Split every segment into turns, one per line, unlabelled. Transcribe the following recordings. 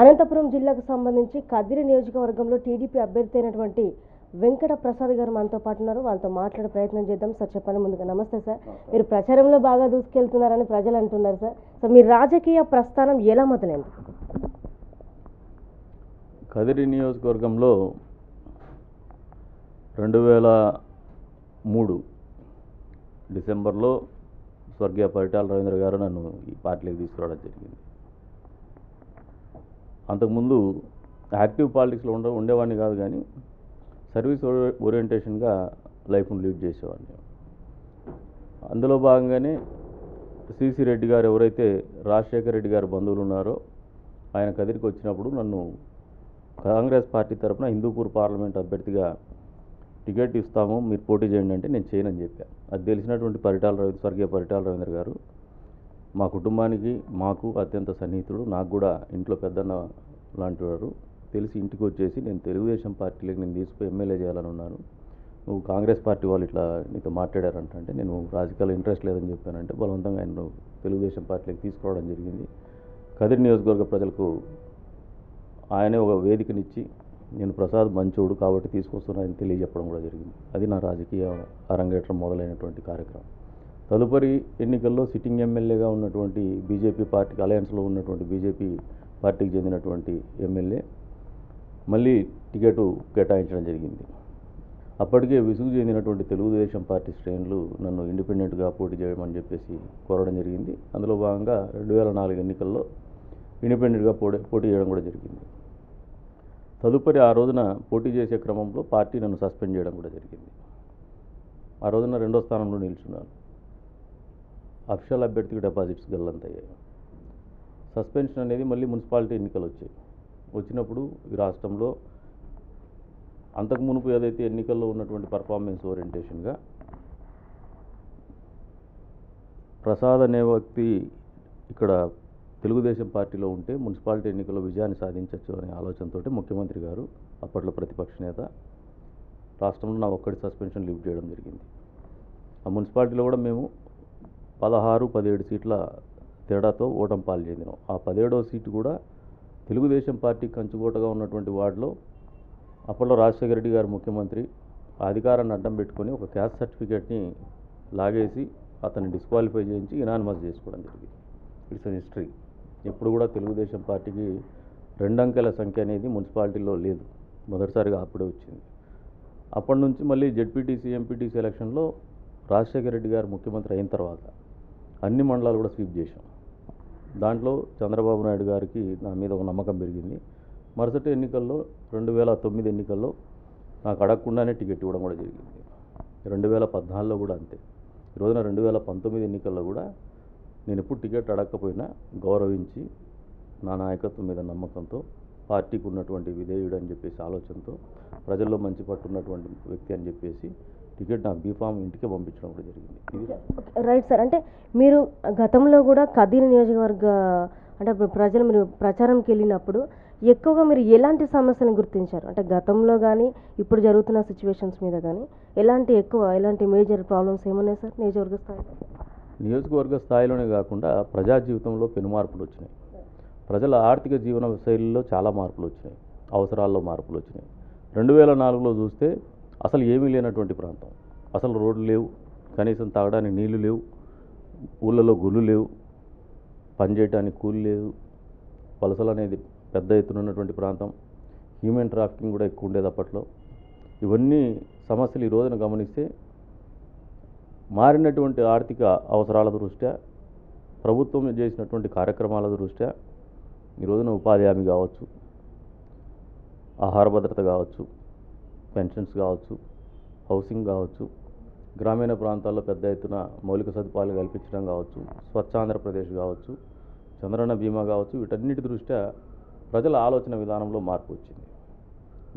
అనంతపురం జిల్లాకు సంబంధించి కదిరి నియోజకవర్గంలో టీడీపీ అభ్యర్థి అయినటువంటి వెంకట ప్రసాద్ గారు మనతో పాటు ఉన్నారు. వాళ్ళతో మాట్లాడే ప్రయత్నం చేద్దాం. సార్ చెప్పండి ముందుగా. నమస్తే సార్. మీరు ప్రచారంలో బాగా దూసుకెళ్తున్నారని ప్రజలు అంటున్నారు సార్. సో మీ రాజకీయ ప్రస్థానం ఎలా మొదలైంది?
కదిరి నియోజకవర్గంలో రెండు వేల మూడు డిసెంబర్లో స్వర్గీయ పరిటాల రవీంద్ర గారు నన్ను ఈ పార్టీలోకి తీసుకురావడం జరిగింది. అంతకుముందు యాక్టివ్ పాలిటిక్స్లో ఉండ ఉండేవాడిని కాదు కానీ సర్వీస్ ఓరియంటేషన్గా లైఫ్ను లీడ్ చేసేవాడిని. అందులో భాగంగానే సిసి రెడ్డి గారు ఎవరైతే రాజశేఖర రెడ్డి గారు బంధువులు ఉన్నారో ఆయన కదిరికి వచ్చినప్పుడు నన్ను కాంగ్రెస్ పార్టీ తరపున హిందూపూర్ పార్లమెంట్ అభ్యర్థిగా టికెట్ ఇస్తాము మీరు పోటీ చేయండి అంటే నేను చేయనని చెప్పాను అది తెలిసినటువంటి పరిటాల రవి స్వర్గీయ పరిటాల రవీంద్ర గారు. మా కుటుంబానికి మాకు అత్యంత సన్నిహితుడు నాకు కూడా ఇంట్లో పెద్దన్న లాంటి వారు. తెలిసి ఇంటికి వచ్చేసి నేను తెలుగుదేశం పార్టీలోకి నేను తీసుకుపోయి ఎమ్మెల్యే చేయాలని ఉన్నాను. నువ్వు కాంగ్రెస్ పార్టీ వాళ్ళు ఇట్లా నీతో మాట్లాడారంట అంటే నేను రాజకీయాల ఇంట్రెస్ట్ లేదని చెప్పానంటే బలవంతంగా ఆయన తెలుగుదేశం పార్టీలోకి తీసుకురావడం జరిగింది. కదిరి నియోజకవర్గ ప్రజలకు ఆయనే ఒక వేదికనిచ్చి నేను ప్రసాద్ మంచోడు కాబట్టి తీసుకొస్తున్నానని తెలియజెప్పడం కూడా జరిగింది. అది నా రాజకీయ అరంగేట్రం మొదలైనటువంటి కార్యక్రమం. తదుపరి ఎన్నికల్లో సిట్టింగ్ ఎమ్మెల్యేగా ఉన్నటువంటి బీజేపీ పార్టీకి అలయన్స్లో ఉన్నటువంటి బీజేపీ పార్టీకి చెందినటువంటి ఎమ్మెల్యే మళ్ళీ టికెట్ కేటాయించడం జరిగింది. అప్పటికే విసుగు చెందినటువంటి తెలుగుదేశం పార్టీ శ్రేణులు నన్ను ఇండిపెండెంట్గా పోటీ చేయమని చెప్పేసి కోరడం జరిగింది. అందులో భాగంగా రెండు వేల నాలుగు ఎన్నికల్లో ఇండిపెండెంట్గా పోటీ పోటీ చేయడం కూడా జరిగింది. తదుపరి ఆ రోజున పోటీ చేసే క్రమంలో పార్టీ నన్ను సస్పెండ్ చేయడం కూడా జరిగింది. ఆ రోజున రెండో స్థానంలో నిల్చున్నాను. అఫిషియల్ అభ్యర్థికి డిపాజిట్స్ గల్లంతయ్యాయి. సస్పెన్షన్ అనేది మళ్ళీ మున్సిపాలిటీ ఎన్నికలు వచ్చాయి. వచ్చినప్పుడు ఈ రాష్ట్రంలో అంతకు మునుపు ఏదైతే ఎన్నికల్లో ఉన్నటువంటి పర్ఫార్మెన్స్ ఓరియంటేషన్గా ప్రసాద్ అనే వ్యక్తి ఇక్కడ తెలుగుదేశం పార్టీలో ఉంటే మున్సిపాలిటీ ఎన్నికల్లో విజయాన్ని సాధించవచ్చు అనే ఆలోచనతో ముఖ్యమంత్రి గారు అప్పట్లో ప్రతిపక్ష నేత రాష్ట్రంలో నా ఒక్కడి సస్పెన్షన్ లిఫ్ట్ చేయడం జరిగింది. ఆ మున్సిపాలిటీలో కూడా మేము పదహారు పదిహేడు సీట్ల తేడాతో ఓటమి పాలు ఆ పదిహేడవ సీటు కూడా తెలుగుదేశం పార్టీ కంచుకోటగా ఉన్నటువంటి వార్డులో అప్పట్లో రాజశేఖర రెడ్డి గారు ముఖ్యమంత్రి అధికారాన్ని అడ్డం పెట్టుకొని ఒక క్యాస్ట్ సర్టిఫికేట్ని లాగేసి అతన్ని డిస్క్వాలిఫై చేయించి ఇనానిమస్ చేసుకోవడం జరిగింది. It's an history. ఎప్పుడు కూడా తెలుగుదేశం పార్టీకి రెండంకెల సంఖ్య అనేది మున్సిపాలిటీలో లేదు. మొదటిసారిగా అప్పుడే వచ్చింది. అప్పటి నుంచి మళ్ళీ జెడ్పీటీసీ ఎంపీటీసీ ఎలక్షన్లో రాజశేఖర రెడ్డి గారు ముఖ్యమంత్రి అయిన తర్వాత అన్ని మండలాలు కూడా స్వీప్ చేశాం. దాంట్లో చంద్రబాబు నాయుడు గారికి నా మీద ఒక నమ్మకం పెరిగింది. మరుసటి ఎన్నికల్లో రెండు వేల తొమ్మిది ఎన్నికల్లో నాకు అడగకుండానే టికెట్ ఇవ్వడం కూడా జరిగింది. రెండు వేల పద్నాలుగులో కూడా అంతే. ఈ రోజున రెండు వేల పంతొమ్మిది ఎన్నికల్లో కూడా నేను ఎప్పుడు టికెట్ అడగకపోయినా గౌరవించి నా నాయకత్వం మీద నమ్మకంతో పార్టీకి ఉన్నటువంటి విధేయుడు అని చెప్పేసి ఆలోచనతో ప్రజల్లో మంచి పట్టున్నటువంటి వ్యక్తి అని చెప్పేసి టికెట్ నాకు బీఫామ్ ఇంటికే పంపించడం కూడా జరిగింది.
రైట్ సార్ అంటే మీరు గతంలో కూడా కదిరి నియోజకవర్గ అంటే ప్రజలు మీరు ప్రచారంకి వెళ్ళినప్పుడు ఎక్కువగా మీరు ఎలాంటి సమస్యలను గుర్తించారు? అంటే గతంలో కానీ ఇప్పుడు జరుగుతున్న సిచ్యువేషన్స్ మీద కానీ ఎలాంటి ఎక్కువ ఎలాంటి మేజర్ ప్రాబ్లమ్స్ ఏమున్నాయి సార్ నియోజకవర్గ స్థాయిలో?
నియోజకవర్గ స్థాయిలోనే కాకుండా ప్రజా జీవితంలో పెను మార్పులు వచ్చినాయి. ప్రజల ఆర్థిక జీవన శైలిలో చాలా మార్పులు వచ్చినాయి. అవసరాల్లో మార్పులు వచ్చినాయి. రెండు వేల నాలుగులో చూస్తే అసలు ఏమీ లేనటువంటి ప్రాంతం. అసలు రోడ్లు లేవు కనీసం తాగడానికి నీళ్ళు లేవు ఊళ్ళలో గుళ్ళు లేవు పనిచేయడానికి కూలి లేదు వలసలు అనేది పెద్ద ఎత్తున ఉన్నటువంటి ప్రాంతం. హ్యూమన్ ట్రాఫికింగ్ కూడా ఎక్కువ ఉండేది అప్పట్లో. ఇవన్నీ సమస్యలు ఈ రోజున గమనిస్తే మారినటువంటి ఆర్థిక అవసరాల దృష్ట్యా ప్రభుత్వం చేసినటువంటి కార్యక్రమాల దృష్ట్యా ఈ రోజున ఉపాధి హామీ కావచ్చు ఆహార భద్రత కావచ్చు పెన్షన్స్ కావచ్చు హౌసింగ్ కావచ్చు గ్రామీణ ప్రాంతాల్లో పెద్ద ఎత్తున మౌలిక సదుపాయాలు కల్పించడం కావచ్చు స్వచ్ఛ ఆంధ్రప్రదేశ్ కావచ్చు చంద్రన్న బీమా కావచ్చు వీటన్నిటి దృష్ట్యా ప్రజల ఆలోచన విధానంలో మార్పు వచ్చింది.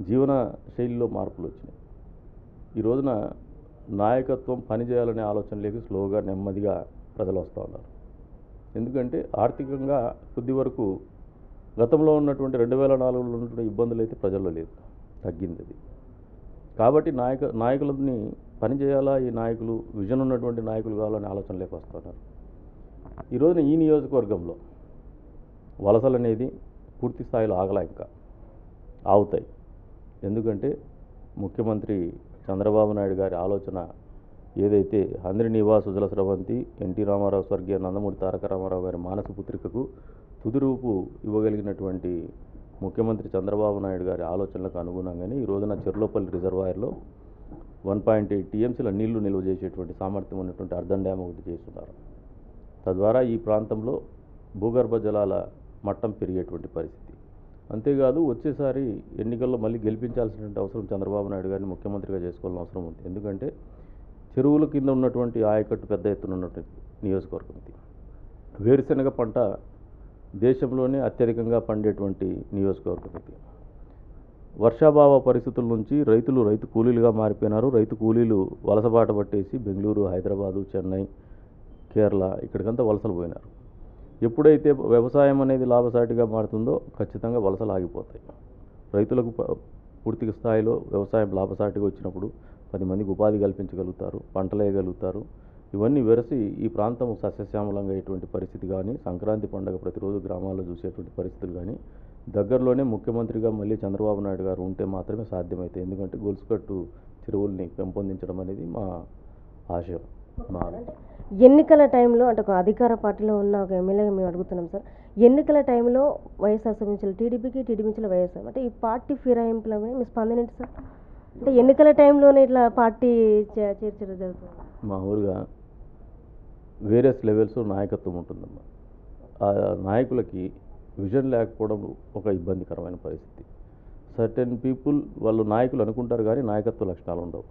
జీవన శైలిలో మార్పులు వచ్చినాయి. ఈ రోజున నాయకత్వం పనిచేయాలనే ఆలోచనలోకి స్లోగా నెమ్మదిగా ప్రజలు వస్తూ ఉన్నారు. ఎందుకంటే ఆర్థికంగా కొద్ది వరకు గతంలో ఉన్నటువంటి రెండు వేల నాలుగులో ఉన్నటువంటి ఇబ్బందులు అయితే ప్రజల్లో లేదు తగ్గింది అది. కాబట్టి నాయక నాయకులని పనిచేయాలా ఈ నాయకులు విజన్ ఉన్నటువంటి నాయకులు కావాలనే ఆలోచనలోకి వస్తున్నారు ఈ రోజున ఈ నియోజకవర్గంలో వలసలు అనేది పూర్తి స్థాయిలో ఆగలా ఇంకా. ఆగుతాయి. ఎందుకంటే ముఖ్యమంత్రి చంద్రబాబు నాయుడు గారి ఆలోచన ఏదైతే హంద్రి నివాస్ సుజల స్రవంతి ఎన్టీ రామారావు స్వర్గీయ నందమూరి తారక రామారావు గారి మానస పుత్రికకు తుది రూపు ఇవ్వగలిగినటువంటి ముఖ్యమంత్రి చంద్రబాబు నాయుడు గారి ఆలోచనలకు అనుగుణంగానే ఈ రోజున చెర్లోపల్లి రిజర్వాయర్లో వన్ పాయింట్ ఎయిట్ టీఎంసీల నీళ్ళు నిల్వ చేసేటువంటి సామర్థ్యం ఉన్నటువంటి అర్ధన్ డ్యామ్ ఒకటి చేస్తున్నారు. తద్వారా ఈ ప్రాంతంలో భూగర్భ జలాల మట్టం పెరిగేటువంటి పరిస్థితి. అంతేకాదు వచ్చేసారి ఎన్నికల్లో మళ్ళీ గెలిపించాల్సినటువంటి అవసరం చంద్రబాబు నాయుడు గారిని ముఖ్యమంత్రిగా చేసుకోవాల్సిన అవసరం ఉంది. ఎందుకంటే చెరువుల కింద ఉన్నటువంటి ఆయకట్టు పెద్ద ఎత్తున ఉన్నటువంటి నియోజకవర్గం ఇది. వేరుశెనగ పంట దేశంలోనే అత్యధికంగా పండేటువంటి నియోజకవర్గం ఇది వర్షాభావ పరిస్థితుల నుంచి రైతులు రైతు కూలీలుగా మారిపోయినారు. రైతు కూలీలు వలసబాట పట్టేసి బెంగళూరు హైదరాబాదు చెన్నై కేరళ ఇక్కడికంతా వలసలు పోయినారు. ఎప్పుడైతే వ్యవసాయం అనేది లాభసాటిగా మారుతుందో ఖచ్చితంగా వలసలు ఆగిపోతాయి. రైతులకు ప- పూర్తి స్థాయిలో వ్యవసాయం లాభసాటిగా వచ్చినప్పుడు పది మందికి ఉపాధి కల్పించగలుగుతారు పంటలు వేయగలుగుతారు ఇవన్నీ వెరసి ఈ ప్రాంతం సస్యశ్యామలంగా అయ్యేటువంటి పరిస్థితి కానీ సంక్రాంతి పండుగ ప్రతిరోజు గ్రామాల్లో చూసేటువంటి పరిస్థితులు కానీ దగ్గరలోనే ముఖ్యమంత్రిగా మళ్ళీ చంద్రబాబు నాయుడు గారు ఉంటే మాత్రమే సాధ్యమవుతాయి ఎందుకంటే గొలుసుకట్టు చెరువుల్ని పెంపొందించడం అనేది మా ఆశయం మా
ఎన్నికల టైంలో అంటే ఒక అధికార పార్టీలో ఉన్న ఒక ఎమ్మెల్యేగా మేము అడుగుతున్నాం సార్ ఎన్నికల టైంలో వైఎస్ఆర్ నుంచి టీడీపీకి టీడీపీ నుంచి వైఎస్ఆర్ అంటే ఈ పార్టీ ఫిరాయింపుల మీద మీ స్పందన ఏంటి సార్? అంటే ఎన్నికల టైంలోనే ఇట్లా పార్టీ చేర్చడం జరుగుతుంది?
మా ఊరుగా వేరియస్ లెవెల్స్ నాయకత్వం ఉంటుందమ్మా. ఆ నాయకులకి విజన్ లేకపోవడం ఒక ఇబ్బందికరమైన పరిస్థితి. సర్టెన్ పీపుల్ వాళ్ళు నాయకులు అనుకుంటారు కానీ నాయకత్వ లక్షణాలు ఉండవు.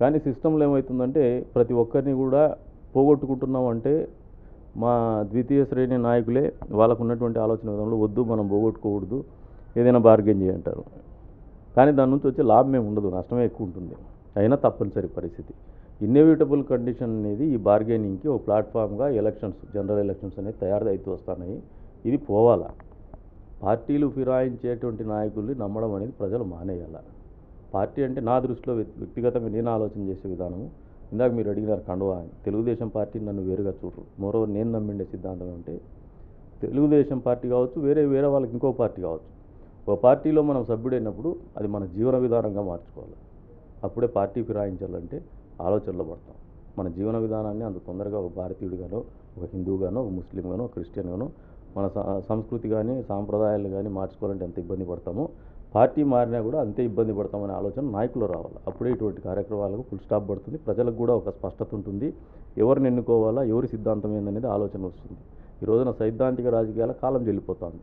కానీ సిస్టంలో ఏమవుతుందంటే ప్రతి ఒక్కరిని కూడా పోగొట్టుకుంటున్నాం అంటే మా ద్వితీయ శ్రేణి నాయకులే వాళ్ళకు ఉన్నటువంటి ఆలోచన విధంలో వద్దు మనం పోగొట్టుకోకూడదు ఏదైనా బార్గెన్ చేయంటారు కానీ దాని నుంచి వచ్చే లాభం ఏమి ఉండదు నష్టమే ఎక్కువ ఉంటుంది. అయినా తప్పనిసరి పరిస్థితి. ఇన్నోవేటబుల్ కండిషన్ అనేది ఈ బార్గెనింగ్కి ఒక ప్లాట్ఫామ్గా ఎలక్షన్స్ జనరల్ ఎలక్షన్స్ అనేది తయారు అవుతూ వస్తున్నాయి ఇది పోవాలా? పార్టీలు ఫిరాయించేటువంటి నాయకుల్ని నమ్మడం అనేది ప్రజలు మానేయాల? పార్టీ అంటే నా దృష్టిలో వ్యక్తి- వ్యక్తిగతంగా నేను ఆలోచన చేసే విధానము ఇందాక మీరు అడిగినారు కండువా అని తెలుగుదేశం పార్టీ నన్ను వేరుగా చూడరు. మరోవర్ నేను నమ్మిండే సిద్ధాంతం ఏమంటే? తెలుగుదేశం పార్టీ కావచ్చు వేరే వేరే వాళ్ళకి ఇంకో పార్టీ కావచ్చు. ఒక పార్టీలో మనం సభ్యుడైనప్పుడు అది మన జీవన విధానంగా మార్చుకోవాలి. అప్పుడే పార్టీ ఫిరాయించాలంటే ఆలోచనలో పడతాం. మన జీవన విధానాన్ని అంత తొందరగా ఒక భారతీయుడిగానో ఒక హిందువుగానో ఒక ముస్లింగానో ఒక క్రిస్టియన్గానో మన సంస్కృతి కానీ సాంప్రదాయాలు కానీ మార్చుకోవాలంటే ఎంత ఇబ్బంది పడతామో పార్టీ మారినా కూడా అంతే ఇబ్బంది పడతామనే ఆలోచన నాయకులు రావాలి. అప్పుడే ఇటువంటి కార్యక్రమాలకు ఫుల్ స్టాప్ పడుతుంది. ప్రజలకు కూడా ఒక స్పష్టత ఉంటుంది. ఎవరిని ఎన్నుకోవాలా ఎవరి సిద్ధాంతం ఏందనేది ఆలోచన వస్తుంది. ఈ రోజున సైద్ధాంతిక రాజకీయాల కాలం చెల్లిపోతుంది.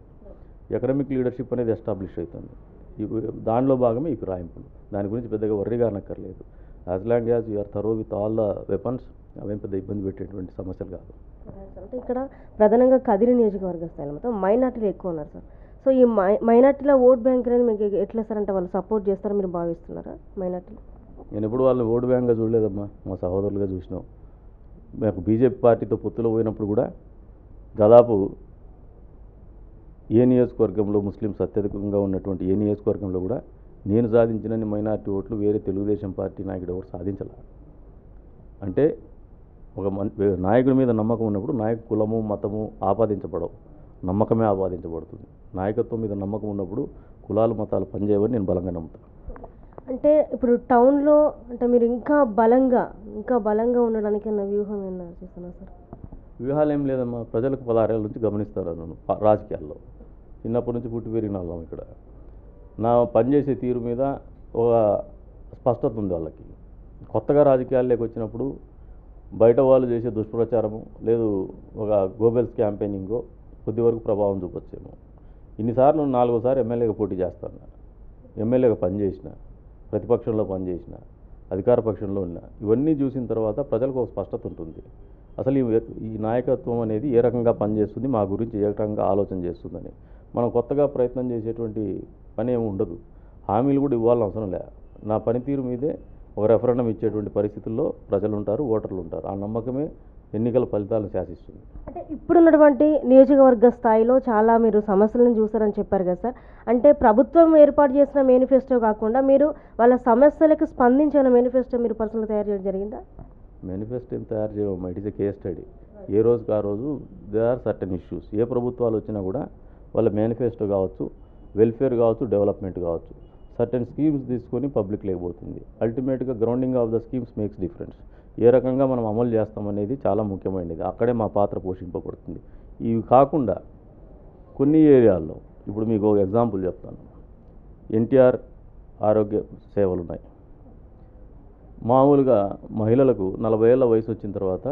ఎకనమిక్ లీడర్షిప్ అనేది ఎస్టాబ్లిష్ అవుతుంది. దానిలో భాగమే ఈ ఫిరాయింపులు. దాని గురించి పెద్దగా వర్రీగా అనక్కర్లేదు as long as you're thorough with all the weapons అవేం పెద్ద ఇబ్బంది పెట్టేటువంటి సమస్యలు కాదు.
అంటే ఇక్కడ ప్రధానంగా కదిరి నియోజకవర్గ స్థాయిలో మొత్తం మైనార్టీలు ఎక్కువ ఉన్నారు సార్. సో ఈ మై మైనార్టీల ఓట్ బ్యాంక్ అనేది మీకు ఎట్లా సార్ అంటే వాళ్ళు సపోర్ట్ చేస్తారని మీరు భావిస్తున్నారా మైనార్టీలు?
నేను ఎప్పుడు వాళ్ళని ఓటు బ్యాంక్గా చూడలేదమ్మా. మా సహోదరులుగా చూసినాం. మాకు బీజేపీ పార్టీతో పొత్తులో పోయినప్పుడు కూడా దాదాపు ఏ నియోజకవర్గంలో ముస్లింస్ అత్యధికంగా ఉన్నటువంటి ఏ నియోజకవర్గంలో కూడా నేను సాధించినన్ని మైనారిటీ ఓట్లు వేరే తెలుగుదేశం పార్టీ నాయకుడు ఎవరు సాధించలే? అంటే ఒక నాయకుడి మీద నమ్మకం ఉన్నప్పుడు నాయక కులము మతము ఆపాదించబడవు. నమ్మకమే ఆపాదించబడుతుంది. నాయకత్వం మీద నమ్మకం ఉన్నప్పుడు కులాలు మతాలు పనిచేయవని నేను బలంగా నమ్ముతాను
అంటే ఇప్పుడు టౌన్లో అంటే మీరు ఇంకా బలంగా ఇంకా బలంగా ఉండడానికి అన్న వ్యూహం ఏమన్నా చూస్తున్నారు సార్?
వ్యూహాలు ఏం లేదమ్మా. ప్రజలకు పదహారేళ్ళ నుంచి గమనిస్తారు రాజకీయాల్లో. చిన్నప్పటి నుంచి పుట్టి పెరిగిన వాళ్ళం ఇక్కడ. నా పనిచేసే తీరు మీద ఒక స్పష్టత ఉంది వాళ్ళకి. కొత్తగా రాజకీయాల్లోకి వచ్చినప్పుడు బయట వాళ్ళు చేసే దుష్ప్రచారము లేదు ఒక గోబెల్స్ క్యాంపెయినింగో కొద్ది వరకు ప్రభావం చూపొచ్చేమో. ఇన్నిసార్లు నాలుగోసారి ఎమ్మెల్యేగా పోటీ చేస్తాను ఎమ్మెల్యేగా పనిచేసిన ప్రతిపక్షంలో పనిచేసిన అధికార పక్షంలో ఉన్న ఇవన్నీ చూసిన తర్వాత ప్రజలకు ఒక స్పష్టత ఉంటుంది. అసలు ఈ ఈ నాయకత్వం అనేది ఏ రకంగా పనిచేస్తుంది మా గురించి ఏ రకంగా ఆలోచన చేస్తుందని. మనం కొత్తగా ప్రయత్నం చేసేటువంటి పని ఏమి ఉండదు. హామీలు కూడా ఇవ్వాలని అవసరం లే. నా పనితీరు మీదే ఒక రెఫరెండం ఇచ్చేటువంటి పరిస్థితుల్లో ప్రజలు ఉంటారు ఓటర్లు ఉంటారు ఆ నమ్మకమే ఎన్నికల ఫలితాలను శాసిస్తుంది.
అంటే ఇప్పుడున్నటువంటి నియోజకవర్గ స్థాయిలో చాలా మీరు సమస్యలను చూసారని చెప్పారు కదా సార్. అంటే ప్రభుత్వం ఏర్పాటు చేసిన మేనిఫెస్టో కాకుండా మీరు వాళ్ళ సమస్యలకు స్పందించిన మేనిఫెస్టో మీరు పర్సనల్గా తయారు చేయడం జరిగిందా?
మేనిఫెస్టో ఏం తయారు చేయమమ్మా it is a case study. ఏ రోజుకి ఆ రోజు దే ఆర్ సర్టన్ ఇష్యూస్ ఏ ప్రభుత్వాలు వచ్చినా కూడా వాళ్ళ మేనిఫెస్టో కావచ్చు వెల్ఫేర్ కావచ్చు డెవలప్మెంట్ కావచ్చు. సర్టెన్ స్కీమ్స్ తీసుకొని పబ్లిక్ లేకపోతుంది. అల్టిమేట్గా grounding of the schemes makes difference. ఏ రకంగా మనం అమలు చేస్తామనేది చాలా ముఖ్యమైనది. అక్కడే మా పాత్ర పోషింపబడుతుంది. ఇవి కాకుండా కొన్ని ఏరియాల్లో ఇప్పుడు మీకు ఒక ఎగ్జాంపుల్ చెప్తాను. ఎన్టీఆర్ ఆరోగ్య సేవలు ఉన్నాయి. మామూలుగా మహిళలకు నలభై ఏళ్ళ వయసు వచ్చిన తర్వాత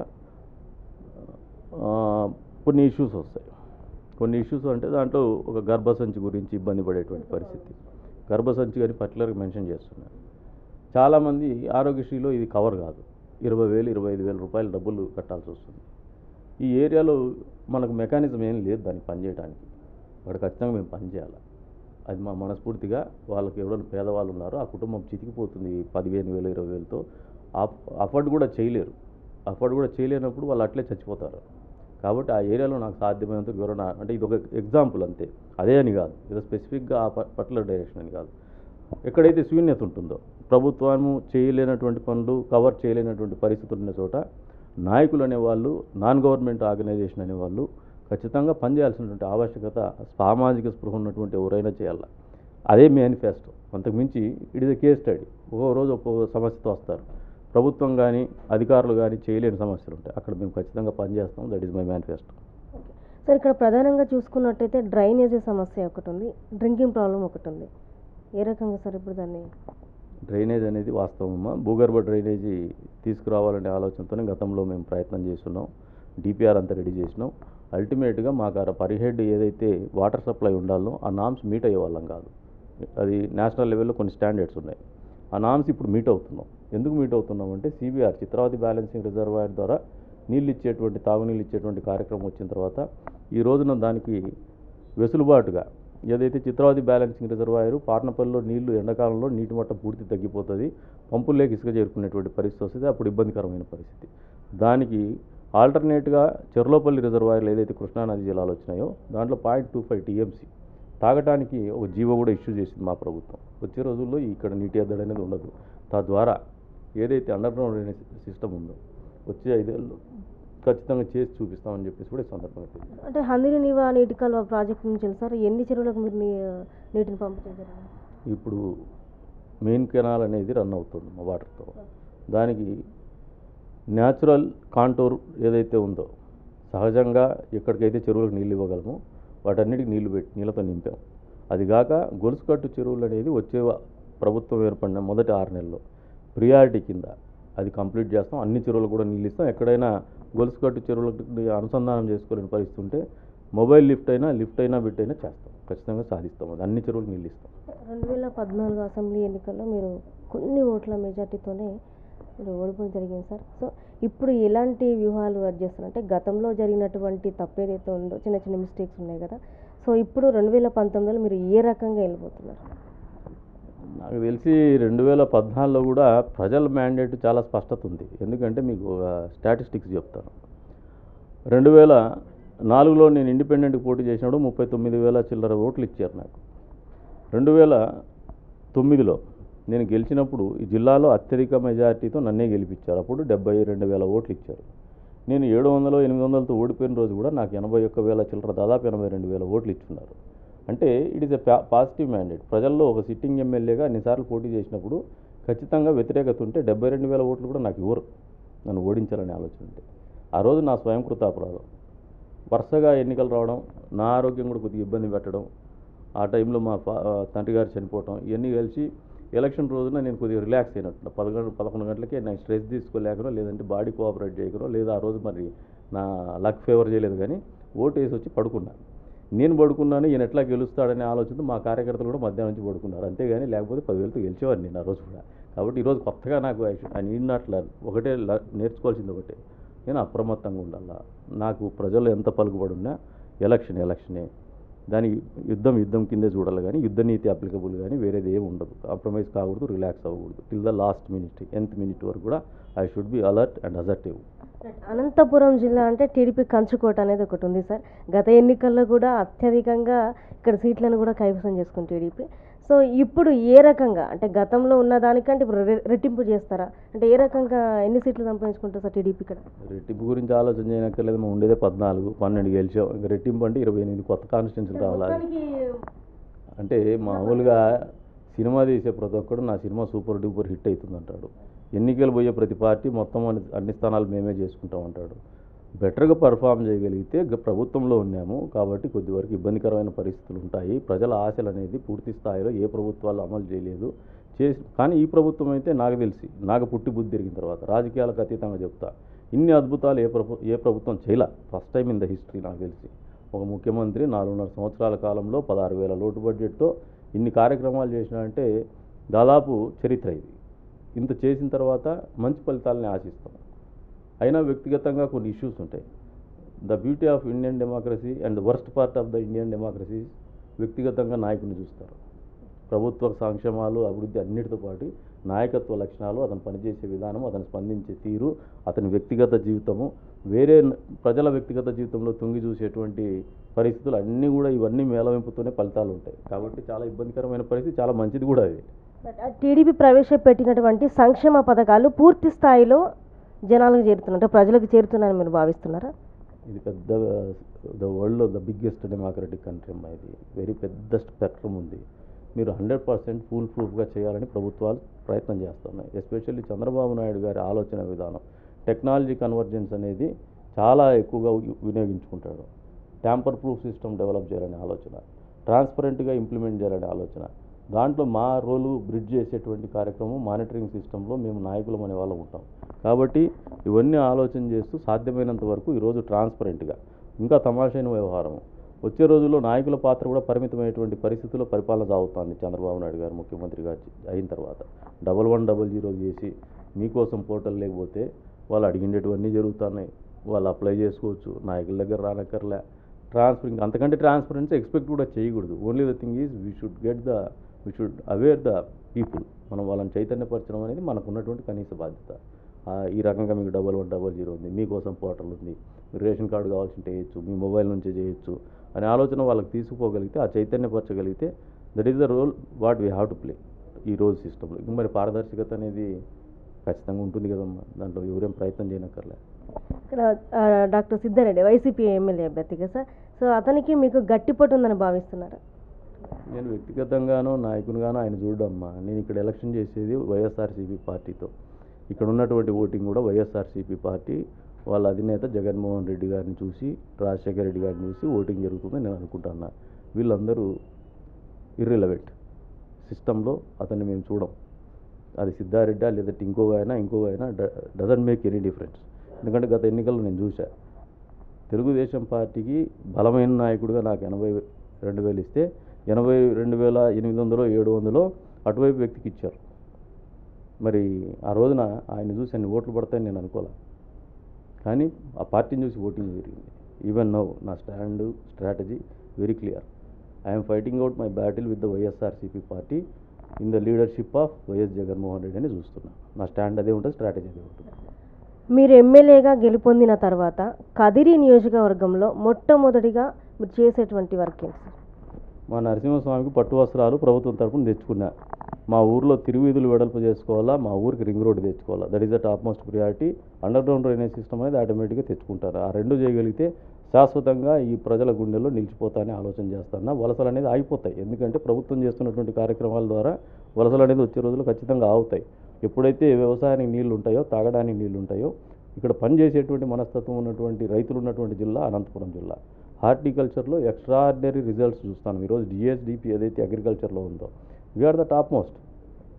కొన్ని ఇష్యూస్ వస్తాయి. కొన్ని ఇష్యూస్ అంటే దాంట్లో ఒక గర్భసంచి గురించి ఇబ్బంది పడేటువంటి పరిస్థితి. గర్భసంచి అని పర్టికులర్గా మెన్షన్ చేస్తున్నారు. చాలామంది ఆరోగ్యశ్రీలో ఇది కవర్ కాదు. ఇరవై వేలు ఇరవై ఐదు వేల రూపాయలు డబ్బులు కట్టాల్సి వస్తుంది. ఈ ఏరియాలో మనకు మెకానిజం ఏం లేదు దానికి పనిచేయడానికి అక్కడ ఖచ్చితంగా మేము పనిచేయాలి అది మా మనస్ఫూర్తిగా వాళ్ళకి ఎవరైనా పేదవాళ్ళు ఉన్నారో ఆ కుటుంబం చితికిపోతుంది పదిహేను వేలు ఇరవై వేలతో. అఫర్డ్ కూడా చేయలేరు. అఫర్డ్ కూడా చేయలేనప్పుడు వాళ్ళు అట్లే చచ్చిపోతారు. కాబట్టి ఆ ఏరియాలో నాకు సాధ్యమైనంత వివరణ అంటే ఇది ఒక ఎగ్జాంపుల్ అంతే. అదే అని కాదు. ఇది స్పెసిఫిక్గా ఆ పర్టికులర్ డైరెక్షన్ అని కాదు. ఎక్కడైతే శూన్యత ఉంటుందో ప్రభుత్వము చేయలేనటువంటి పనులు కవర్ చేయలేనటువంటి పరిస్థితులు ఉన్న చోట నాయకులు అనేవాళ్ళు నాన్ గవర్నమెంట్ ఆర్గనైజేషన్ అనేవాళ్ళు ఖచ్చితంగా పనిచేయాల్సినటువంటి ఆవశ్యకత సామాజిక స్పృహ ఉన్నటువంటి ఎవరైనా చేయాలి. అదే మేనిఫెస్టో అంతకుమించి it is a case study ఒక్కో రోజు ఒక్కో సమస్యతో వస్తారు. ప్రభుత్వం కానీ అధికారులు కానీ చేయలేని సమస్యలు ఉంటాయి. అక్కడ మేము ఖచ్చితంగా పనిచేస్తాం that is my manifesto
sir ఇక్కడ ప్రధానంగా చూసుకున్నట్టయితే డ్రైనేజీ సమస్య ఒకటి ఉంది. డ్రింకింగ్ ప్రాబ్లం ఒకటి ఉంది. ఏ రకంగా సార్ ఇప్పుడు దాన్ని?
డ్రైనేజ్ అనేది వాస్తవమా భూగర్భ డ్రైనేజీ తీసుకురావాలనే ఆలోచనతోనే గతంలో మేము ప్రయత్నం చేస్తున్నాం. డిపిఆర్ అంతా రెడీ చేసినాం. అల్టిమేట్గా మాకు ఆ పర్ హెడ్ ఏదైతే వాటర్ సప్లై ఉండాలో ఆ నామ్స్ మీట్ అయ్యే వాళ్ళం కాదు. అది నేషనల్ లెవెల్లో కొన్ని స్టాండర్డ్స్ ఉన్నాయి. ఆ నాన్స్ ఇప్పుడు మీట్ అవుతున్నాం. ఎందుకు మీట్ అవుతున్నాం అంటే సిబిఆర్ చిత్రావతి బ్యాలెన్సింగ్ రిజర్వాయర్ ద్వారా నీళ్ళు ఇచ్చేటువంటి తాగునీళ్ళు ఇచ్చేటువంటి కార్యక్రమం వచ్చిన తర్వాత ఈ రోజున దానికి వెసులుబాటుగా ఏదైతే చిత్రావతి బ్యాలెన్సింగ్ రిజర్వాయర్ పార్నపల్లిలో నీళ్ళు ఎండాకాలంలో నీటి మట్టం పూర్తి తగ్గిపోతుంది పంపుల్లోకి ఇసుక చేరుకునేటువంటి పరిస్థితి వస్తుంది అప్పుడు ఇబ్బందికరమైన పరిస్థితి. దానికి ఆల్టర్నేట్గా చెర్లోపల్లి రిజర్వాయర్లు ఏదైతే కృష్ణానది జిల్లాలో వచ్చినాయో దాంట్లో పాయింట్ టూ ఫైవ్ టీఎంసీ తాగటానికి ఒక జీవో కూడా ఇష్యూ చేసింది మా ప్రభుత్వం. వచ్చే రోజుల్లో ఇక్కడ నీటి ఎద్దడి అనేది ఉండదు. తద్వారా ఏదైతే అండర్ గ్రౌండ్ డ్రైనేజ్ సిస్టమ్ ఉందో వచ్చే ఐదేళ్ళు ఖచ్చితంగా చేసి చూపిస్తామని చెప్పేసి కూడా ఈ సందర్భంగా.
అంటే హందిని నీవా నీటి కాలువ ప్రాజెక్ట్ నుంచి సార్ ఎన్ని చెరువులకు మీరు నీటిని పంపించడం జరిగింది
ఇప్పుడు మెయిన్ కెనాల్ అనేది రన్ అవుతుంది మా వాటర్తో. దానికి న్యాచురల్ కాంటూర్ ఏదైతే ఉందో సహజంగా ఎక్కడికైతే చెరువులకు నీళ్ళు ఇవ్వగలమో వాటన్నిటికి నీళ్ళు పెట్టి నీళ్ళతో నింపాం. అది కాక గొలుసు కట్టు చెరువులు అనేది వచ్చే ప్రభుత్వం ఏర్పడిన మొదటి ఆరు నెలల్లో. ప్రియారిటీ కింద అది కంప్లీట్ చేస్తాం. అన్ని చెరువులు కూడా నీళ్ళు ఇస్తాం. ఎక్కడైనా గొలుసు కట్టు చెరువులకు అనుసంధానం చేసుకోలేని పరిస్థితి ఉంటే మొబైల్ లిఫ్ట్ అయినా లిఫ్ట్ అయినా బిట్ అయినా చేస్తాం. ఖచ్చితంగా సాధిస్తాం. అది అన్ని చెరువులు నీళ్ళు ఇస్తాం.
రెండు వేల పద్నాలుగు అసెంబ్లీ ఎన్నికల్లో మీరు కొన్ని ఓట్ల మెజార్టీతోనే మీరు ఓడిపోవడం జరిగింది సార్. సో ఇప్పుడు ఎలాంటి వ్యూహాలు వర్క్ చేస్తున్నారు? అంటే గతంలో జరిగినటువంటి తప్పు ఏదైతే ఉందో చిన్న చిన్న మిస్టేక్స్ ఉన్నాయి కదా. సో ఇప్పుడు రెండు వేల పంతొమ్మిదిలో మీరు ఏ రకంగా వెళ్ళిపోతున్నారు
నాకు తెలిసి రెండు వేల పద్నాలుగులో కూడా ప్రజల మ్యాండేట్ చాలా స్పష్టత ఉంది. ఎందుకంటే మీకు స్టాటిస్టిక్స్ చెప్తాను. రెండు వేల నాలుగులో నేను ఇండిపెండెంట్కి పోటీ చేసినప్పుడు ముప్పై తొమ్మిది వేల చిల్లర ఓట్లు ఇచ్చారు నాకు. రెండు వేల తొమ్మిదిలో నేను గెలిచినప్పుడు ఈ జిల్లాలో అత్యధిక మెజారిటీతో నన్నే గెలిపించారు. అప్పుడు డెబ్బై రెండు వేల ఓట్లు ఇచ్చారు. నేను ఏడు వందలు ఎనిమిది వందలతో ఓడిపోయిన రోజు కూడా నాకు ఎనభై ఒక్క వేల చిల్లర దాదాపు ఎనభై రెండు వేల ఓట్లు ఇచ్చున్నారు. అంటే it is a positive mandate ప్రజల్లో ఒక సిట్టింగ్ ఎమ్మెల్యేగా అన్నిసార్లు పోటీ చేసినప్పుడు ఖచ్చితంగా వ్యతిరేకత ఉంటే డెబ్బై రెండు వేల ఓట్లు కూడా నాకు ఇవ్వరు. నన్ను ఓడించాలనే ఆలోచన ఉంటే. ఆ రోజు నా స్వయం కృతాపరాధం. వరుసగా ఎన్నికలు రావడం నా ఆరోగ్యం కూడా కొద్దిగా ఇబ్బంది పెట్టడం ఆ టైంలో మా తండ్రి గారు చనిపోవటం ఇవన్నీ కలిసి ఎలక్షన్ రోజున నేను కొద్దిగా రిలాక్స్ అయినట్టు పదకొండు పదకొండు గంటలకి నేను స్ట్రెస్ తీసుకోలేకనో లేదంటే బాడీ కోఆపరేట్ చేయకనో లేదా ఆ రోజు మరి నా లక్ ఫేవర్ చేయలేదు కానీ ఓటు వేసి వచ్చి పడుకున్నాను నేను పడుకున్నాను ఈయన ఎట్లా గెలుస్తాడనే ఆలోచనతో మా కార్యకర్తలు కూడా మధ్యాహ్నం నుంచి పడుకున్నారు. అంతేగాని లేకపోతే పదివేలతో గెలిచేవాడిని నేను ఆ రోజు కూడా. కాబట్టి ఈరోజు కొత్తగా నాకు ఐ నీడ్ నాట్ లర్న్ ఒకటే ల- నేర్చుకోవాల్సింది ఒకటే. నేను అప్రమత్తంగా ఉండాలా? నాకు ప్రజలు ఎంత పలుకుబడి ఉన్నా ఎలక్షన్ ఎలక్షనే. దాని యుద్ధం యుద్ధం కిందే చూడాలి కానీ యుద్ధ నీతి అప్లికబుల్ కానీ వేరేది ఏమి ఉండదు. కాంప్రమైజ్ కాకూడదు రిలాక్స్ అవ్వకూడదు. Till the last minute nth minute వరకు కూడా I should be alert and assertive
Anantapuram జిల్లా అంటే టీడీపీ కంచుకోట అనేది ఒకటి ఉంది సార్. గత ఎన్నికల్లో కూడా అత్యధికంగా ఇక్కడ సీట్లను కూడా కైవసం చేసుకుంది టీడీపీ. సో ఇప్పుడు ఏ రకంగా? అంటే గతంలో ఉన్న దానికంటే ఇప్పుడు రె- రెట్టింపు చేస్తారా? అంటే ఏ రకంగా ఎన్ని సీట్లు సంపాదించుకుంటారు సార్ టీడీపీ ఇక్కడ?
రెట్టింపు గురించి ఆలోచన చేయనక్కర్లేదు. మేము ఉండేదే పద్నాలుగు పన్నెండు గెలిచాం. ఇంకా రెట్టింపు అంటే ఇరవై ఎనిమిది కొత్త కాన్స్టిట్యున్సీలు రావాలి. అంటే మామూలుగా సినిమా తీసే ప్రతి ఒక్కడు నా సినిమా సూపర్ డూపర్ హిట్ అవుతుంది అంటాడు ఎన్నికలు పోయే ప్రతి పార్టీ మొత్తం అన్ని అన్ని స్థానాలు మేమే చేసుకుంటాం అంటాడు. బెటర్గా పర్ఫామ్ చేయగలిగితే ప్రభుత్వంలో ఉన్నాము. కాబట్టి కొద్దివరకు ఇబ్బందికరమైన పరిస్థితులు ఉంటాయి. ప్రజల ఆశలు అనేది పూర్తి స్థాయిలో ఏ ప్రభుత్వాలు అమలు చేయలేదు. చేసి కానీ ఈ ప్రభుత్వం అయితే నాకు తెలిసి నాకు పుట్టి బుద్ధి తిరిగిన తర్వాత రాజకీయాలకు అతీతంగా చెప్తా ఇన్ని అద్భుతాలు ఏ ప్రభు ఏ ప్రభుత్వం చేయలే? First time in the history నాకు తెలిసి. ఒక ముఖ్యమంత్రి నాలుగున్నర సంవత్సరాల కాలంలో పదహారు వేల లోటు బడ్జెట్తో ఇన్ని కార్యక్రమాలు చేసినాడంటే దాదాపు చరిత్ర ఇది. ఇంత చేసిన తర్వాత మంచి ఫలితాలని ఆశిస్తాం. అయినా వ్యక్తిగతంగా కొన్ని ఇష్యూస్ ఉంటాయి. The beauty of Indian democracy and worst part of the Indian democracy వ్యక్తిగతంగా నాయకుడిని చూస్తారు. ప్రభుత్వ సంక్షేమాలు అభివృద్ధి అన్నిటితో పాటు నాయకత్వ లక్షణాలు అతను పనిచేసే విధానం అతను స్పందించే తీరు అతని వ్యక్తిగత జీవితము వేరే ప్రజల వ్యక్తిగత జీవితంలో తుంగి చూసేటువంటి పరిస్థితులు అన్నీ కూడా ఇవన్నీ మేళవింపుతూనే ఫలితాలు ఉంటాయి. కాబట్టి చాలా ఇబ్బందికరమైన పరిస్థితి చాలా మంచిది కూడా అది.
టీడీపీ ప్రవేశపెట్టినటువంటి సంక్షేమ పథకాలు పూర్తి స్థాయిలో జనాలకు చేరుతున్నాయి అంటే ప్రజలకు చేరుతున్నాయని మీరు భావిస్తున్నారా?
ఇది పెద్ద ద వరల్డ్లో ద బిగ్గెస్ట్ డెమోక్రటిక్ కంట్రీ అమ్మా ఇది. వెరీ పెద్ద స్పెక్ట్రమ్ ఉంది. మీరు హండ్రెడ్ పర్సెంట్ ఫుల్ ప్రూఫ్గా చేయాలని ప్రభుత్వాలు ప్రయత్నం చేస్తున్నాయి. ఎస్పెషల్లీ చంద్రబాబు నాయుడు గారి ఆలోచన విధానం. టెక్నాలజీ కన్వర్జెన్స్ అనేది చాలా ఎక్కువగా వినియోగించుకుంటాడు. ట్యాంపర్ ప్రూఫ్ సిస్టమ్ డెవలప్ చేయాలనే ఆలోచన. ట్రాన్స్పరెంట్గా ఇంప్లిమెంట్ చేయాలనే ఆలోచన. దాంట్లో మా రోలు బ్రిడ్జ్ చేసేటువంటి కార్యక్రమం మానిటరింగ్ సిస్టంలో మేము నాయకులం అనే వాళ్ళం ఉంటాం. కాబట్టి ఇవన్నీ ఆలోచన చేస్తూ సాధ్యమైనంత వరకు ఈరోజు ట్రాన్స్పరెంట్గా ఇంకా తమాషైన వ్యవహారం. వచ్చే రోజుల్లో నాయకుల పాత్ర కూడా పరిమితమైనటువంటి పరిస్థితుల్లో పరిపాలన సాగుతుంది చంద్రబాబు నాయుడు గారు ముఖ్యమంత్రిగా అయిన తర్వాత. డబల్ వన్ డబల్ జీరో చేసి మీకోసం పోర్టల్ లేకపోతే వాళ్ళు అడిగిండేటివన్నీ జరుగుతున్నాయి. వాళ్ళు అప్లై చేసుకోవచ్చు నాయకుల దగ్గర రానక్కర్లే. ట్రాన్స్ఫర్ ఇంకా అంతకంటే ట్రాన్స్పరెన్సీ ఎక్స్పెక్ట్ కూడా చేయకూడదు. Only the thing is we should get the we should aware the people మనం వాళ్ళని చైతన్యపరచడం అనేది మనకు ఉన్నటువంటి కనీస బాధ్యత. ఈ రకంగా మీకు డబల్ వన్ డబల్ జీరో ఉంది. మీకోసం పోర్టల్ ఉంది. మీరు రేషన్ కార్డు కావాల్సి చేయొచ్చు. మీ మొబైల్ నుంచే చేయొచ్చు అనే ఆలోచన వాళ్ళకి తీసుకుపోగలిగితే ఆ చైతన్యపరచగలిగితే that is the role what we have to play ఈ రోజు సిస్టంలో ఇంక మరి పారదర్శకత అనేది ఖచ్చితంగా ఉంటుంది కదమ్మా. దాంట్లో ఎవరేం ప్రయత్నం చేయనక్కర్లే.
ఇక్కడ డాక్టర్ సిద్ధారెడ్డి వైసీపీ ఎమ్మెల్యే అభ్యర్థిగా సార్. సో అతనికి మీకు గట్టిపట్టు ఉందని భావిస్తున్నారా?
నేను వ్యక్తిగతంగానో నాయకునిగానో ఆయన చూడమ్మా నేను ఇక్కడ ఎలక్షన్ చేసేది వైఎస్ఆర్సీపీ పార్టీతో. ఇక్కడ ఉన్నటువంటి ఓటింగ్ కూడా వైఎస్ఆర్సీపీ పార్టీ వాళ్ళ అధినేత జగన్మోహన్ రెడ్డి గారిని చూసి రాజశేఖర రెడ్డి గారిని చూసి ఓటింగ్ జరుగుతుందని నేను అనుకుంటున్నా. వీళ్ళందరూ ఇర్రిలవెంట్ సిస్టంలో అతన్ని మేము చూడం. అది సిద్ధారెడ్డి లేదంటే ఇంకో అయినా ఇంకో అయినా డజంట్ మేక్ ఎనీ డిఫరెన్స్ ఎందుకంటే గత ఎన్నికల్లో నేను చూశా. తెలుగుదేశం పార్టీకి బలమైన నాయకుడిగా నాకు ఎనభై రెండు వేలు ఇస్తే ఎనభై రెండు వేల ఎనిమిది వందలు ఏడు వందలు అటువైపు వ్యక్తికి ఇచ్చారు. మరి ఆ రోజున ఆయన చూసి అన్ని ఓట్లు పడతాయని నేను అనుకోలే. కానీ ఆ పార్టీని చూసి ఓటింగ్ జరిగింది ఈవెన్ నౌ నా stand strategy very clear. I'm fighting out my battle with the YSRCP party in the leadership of YS Jaganmohan Reddy అని చూస్తున్నాను నా స్టాండ్ అదే ఉంటుంది స్ట్రాటజీ అదే ఉంటుంది.
మీరు ఎమ్మెల్యేగా గెలుపొందిన తర్వాత కదిరి నియోజకవర్గంలో మొట్టమొదటిగా మీరు చేసేటువంటి వర్క్ ఏంటి సార్?
మా నరసింహస్వామికి పట్టు వస్త్రాలు ప్రభుత్వం తరపున తెచ్చుకున్నా. మా ఊర్లో తిరువీధులు వెడల్పు చేసుకోవాలా? మా ఊరికి రింగ్ రోడ్డు తెచ్చుకోవాలా? That is the top most priority underground drainage system అనేది ఆటోమేటిక్గా తెచ్చుకుంటారు. ఆ రెండు చేయగలిగితే శాశ్వతంగా ఈ ప్రజల గుండెల్లో నిలిచిపోతాయని ఆలోచన చేస్తాను వలసలు అనేది ఆగిపోతాయి. ఎందుకంటే ప్రభుత్వం చేస్తున్నటువంటి కార్యక్రమాల ద్వారా వలసలు అనేది వచ్చే రోజులు ఖచ్చితంగా ఆగుతాయి. ఎప్పుడైతే వ్యవసాయానికి నీళ్ళు ఉంటాయో తాగడానికి నీళ్ళు ఉంటాయో ఇక్కడ పనిచేసేటువంటి మనస్తత్వం ఉన్నటువంటి రైతులు ఉన్నటువంటి జిల్లా అనంతపురం జిల్లా. హార్టికల్చర్లో ఎక్స్ట్రాడినరీ రిజల్ట్స్ చూస్తాను. ఈరోజు డిఎస్డిపి ఏదైతే అగ్రికల్చర్లో ఉందో we're the top most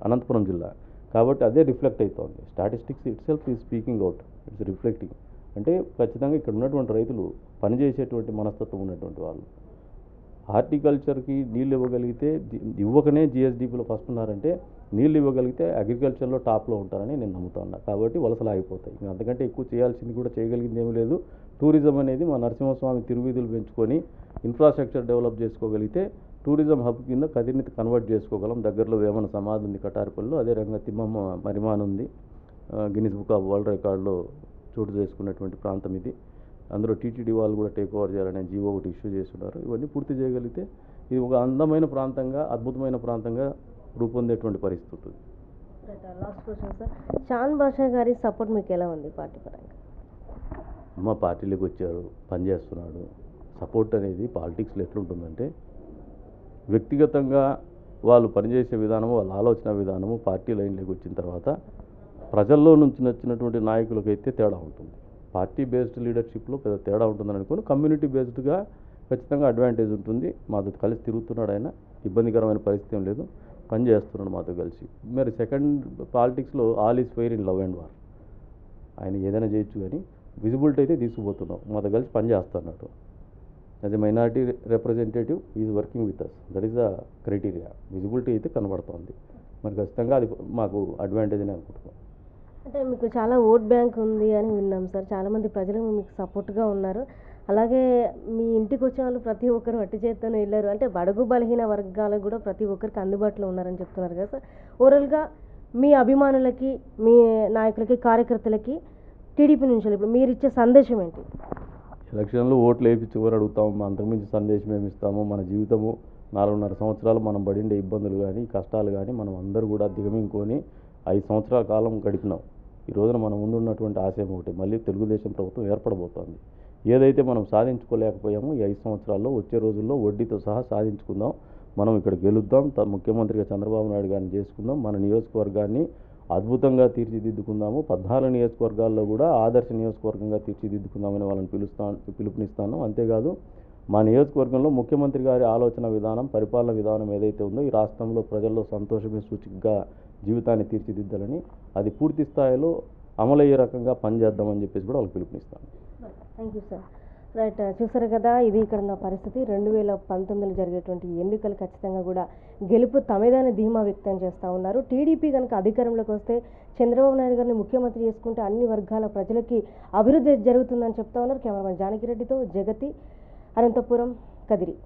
Anantapuram జిల్లా. కాబట్టి అదే రిఫ్లెక్ట్ అవుతోంది statistics itself is speaking out. It's reflecting. అంటే ఖచ్చితంగా ఇక్కడ ఉన్నటువంటి రైతులు పనిచేసేటువంటి మనస్తత్వం ఉన్నటువంటి వాళ్ళు. హార్టికల్చర్కి నీళ్ళు ఇవ్వగలిగితే ఇవ్వకనే జిఎస్డిపిలో ఫస్ట్ ఉన్నారంటే నీళ్ళు ఇవ్వగలిగితే అగ్రికల్చర్లో టాప్లో ఉంటారని నేను నమ్ముతున్నా కాబట్టి వలసలు ఆగిపోతాయి. ఇంకా అంతకంటే ఎక్కువ చేయాల్సింది కూడా చేయగలిగింది ఏమీ లేదు. టూరిజం అనేది మా నరసింహస్వామి తిరువీధులు పెంచుకొని ఇన్ఫ్రాస్ట్రక్చర్ డెవలప్ చేసుకోగలిగితే టూరిజం హబ్ కింద కదిరిని కన్వర్ట్ చేసుకోగలం. దగ్గరలో వేమన సమాధి ఉంది కటారిపల్లిలో. అదే తిమ్మమ్మ మరిమాన్ ఉంది. గిన్నిస్ బుక్ ఆఫ్ వరల్డ్ రికార్డులో చోటు చేసుకున్నటువంటి ప్రాంతం ఇది. అందులో టీటీడీ వాళ్ళు కూడా టేక్ ఓవర్ చేయాలనే జీవో ఒకటి ఇష్యూ చేస్తున్నారు. ఇవన్నీ పూర్తి చేయగలిగితే ఇది ఒక అందమైన ప్రాంతంగా అద్భుతమైన ప్రాంతంగా రూపొందేటువంటి పరిస్థితి ఉంటుంది.
Last question sir Shan Basha గారి సపోర్ట్ మీకు ఎలా ఉంది పార్టీ పరంగా?
మా పార్టీలోకి వచ్చారు పనిచేస్తున్నాడు సపోర్ట్ అనేది పాలిటిక్స్లో ఎట్లుంటుందంటే వ్యక్తిగతంగా వాళ్ళు పనిచేసే విధానము వాళ్ళ ఆలోచన విధానము పార్టీ లైన్లోకి వచ్చిన తర్వాత ప్రజల్లో నుంచి నచ్చినటువంటి నాయకులకైతే తేడా ఉంటుంది. పార్టీ బేస్డ్ లీడర్షిప్లో పెద్ద తేడా ఉంటుందని అనుకుని. కమ్యూనిటీ బేస్డ్గా ఖచ్చితంగా అడ్వాంటేజ్ ఉంటుంది. మాతో కలిసి తిరుగుతున్నాడు ఆయన. ఇబ్బందికరమైన పరిస్థితి ఏం లేదు. పని చేస్తున్నాడు మాతో కలిసి. మరి సెకండ్ పాలిటిక్స్లో all is fair in love and war. ఆయన ఏదైనా చేయొచ్చు కానీ విజిబిలిటీ అయితే తీసుకుపోతున్నాం మాతో కలిసి పనిచేస్తున్నాడు as a minority representative is working with us that is the criteria visibility అయితే కనబడుతోంది. మరి ఖచ్చితంగా అది మాకు అడ్వాంటేజ్ అని అనుకుంటున్నాం.
అంటే మీకు చాలా ఓట్ బ్యాంక్ ఉంది అని విన్నాం సార్. చాలామంది ప్రజలు మీకు సపోర్ట్గా ఉన్నారు. అలాగే మీ ఇంటికి వచ్చిన వాళ్ళు ప్రతి ఒక్కరు అట్టి చేత్తోనే వెళ్ళారు. అంటే బడుగు బలహీన వర్గాలకు కూడా ప్రతి ఒక్కరికి అందుబాటులో ఉన్నారని చెప్తున్నారు కదా సార్. ఓవరాల్గా మీ అభిమానులకి మీ నాయకులకి కార్యకర్తలకి టీడీపీ నుంచి ఇప్పుడు మీరు ఇచ్చే సందేశం ఏంటి?
ఎలక్షన్లో ఓట్లు వేయించుకొని అడుగుతాము అంతకుమించి సందేశం ఏమి ఇస్తాము మన జీవితము నాలుగున్నర సంవత్సరాలు మనం పడిండే ఇబ్బందులు కానీ కష్టాలు కానీ మనం అందరూ కూడా దిగమింగుకొని ఐదు సంవత్సరాల కాలం గడిపినాం. ఈ రోజున మన ముందున్నటువంటి ఆశయం ఒకటి మళ్ళీ తెలుగుదేశం ప్రభుత్వం ఏర్పడబోతోంది. ఏదైతే మనం సాధించుకోలేకపోయామో ఈ ఐదు సంవత్సరాల్లో వచ్చే రోజుల్లో వడ్డీతో సహా సాధించుకుందాం. మనం ఇక్కడ గెలుద్దాం. త- ముఖ్యమంత్రిగా చంద్రబాబు నాయుడు గారిని చేసుకుందాం. మన నియోజకవర్గాన్ని అద్భుతంగా తీర్చిదిద్దుకుందాము. పద్నాలుగు నియోజకవర్గాల్లో కూడా ఆదర్శ నియోజకవర్గంగా తీర్చిదిద్దుకుందామని వాళ్ళని పిలుస్తాను పిలుపునిస్తాను. అంతేకాదు మా నియోజకవర్గంలో ముఖ్యమంత్రి గారి ఆలోచన విధానం పరిపాలన విధానం ఏదైతే ఉందో ఈ రాష్ట్రంలో ప్రజల్లో సంతోషమే సూచికగా జీవితాన్ని తీర్చిదిద్దాలని అది పూర్తి స్థాయిలో అమలయ్యే రకంగా పనిచేద్దామని చెప్పేసి కూడా వాళ్ళకి పిలుపునిస్తాను.
Thank you sir. Right uh, చూసారు కదా ఇది ఇక్కడ ఉన్న పరిస్థితి. రెండు వేల పంతొమ్మిదిలో జరిగేటువంటి ఎన్నికలు ఖచ్చితంగా కూడా గెలుపు తమేదని ధీమా వ్యక్తం చేస్తూ ఉన్నారు. టీడీపీ కనుక అధికారంలోకి వస్తే చంద్రబాబు నాయుడు గారిని ముఖ్యమంత్రి చేసుకుంటే అన్ని వర్గాల ప్రజలకి అభివృద్ధి జరుగుతుందని చెప్తా ఉన్నారు. కెమెరామెన్ జానకిరెడ్డితో జగతి అనంతపురం కదిరి.